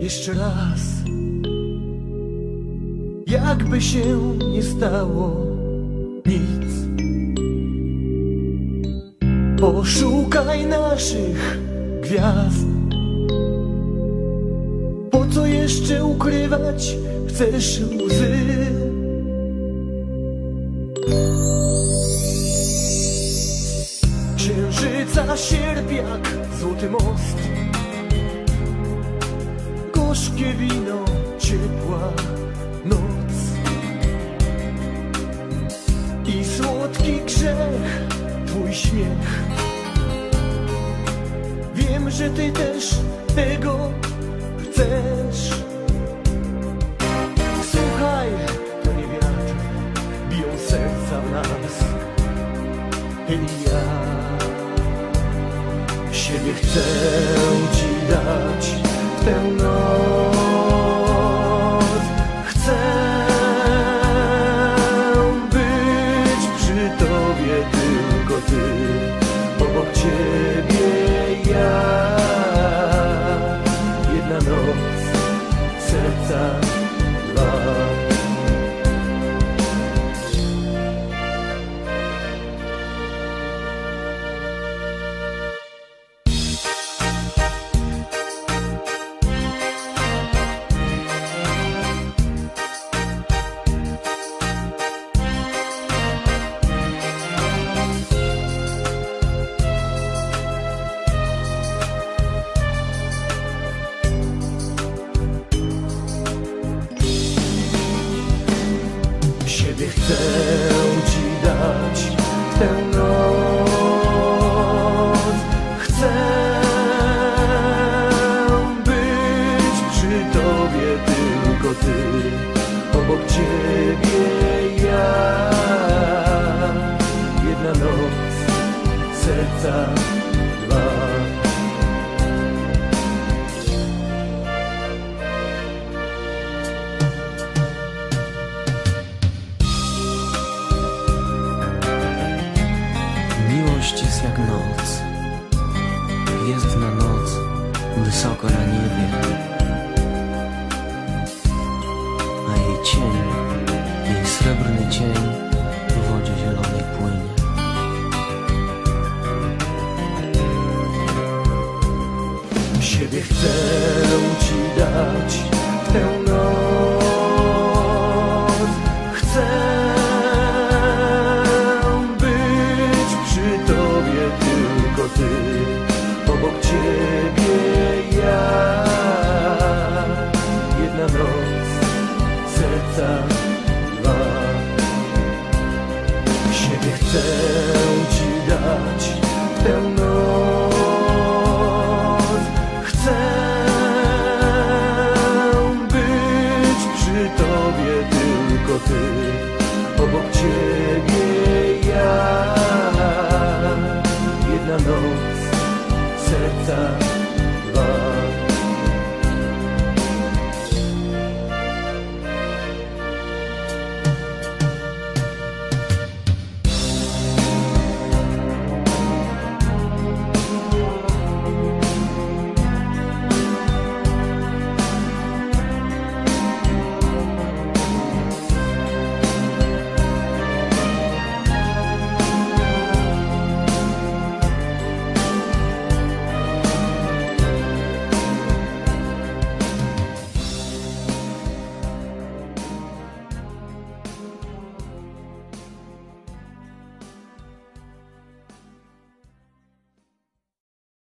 jeszcze raz. Jakby się nie stało nic. Poszukaj naszych gwiazd. Po co jeszcze ukrywać chcesz łzy? Księżyca sierpiak, złoty most Gorzkie wino, ciepła noc. I słodki grzech, twój śmiech. Wiem, że ty też tego chcesz. Słuchaj, to nie wiatr, biją serca w nas. I ja siebie chcę ci dać w tę tylko chcę ci dać tę noc. Chcę być przy tobie tylko ty, obok ciebie ja. Jedna noc, serca jest jak noc, gwiezdna noc, wysoko na niebie. A jej cień, jej srebrny cień dwa. Siebie chcę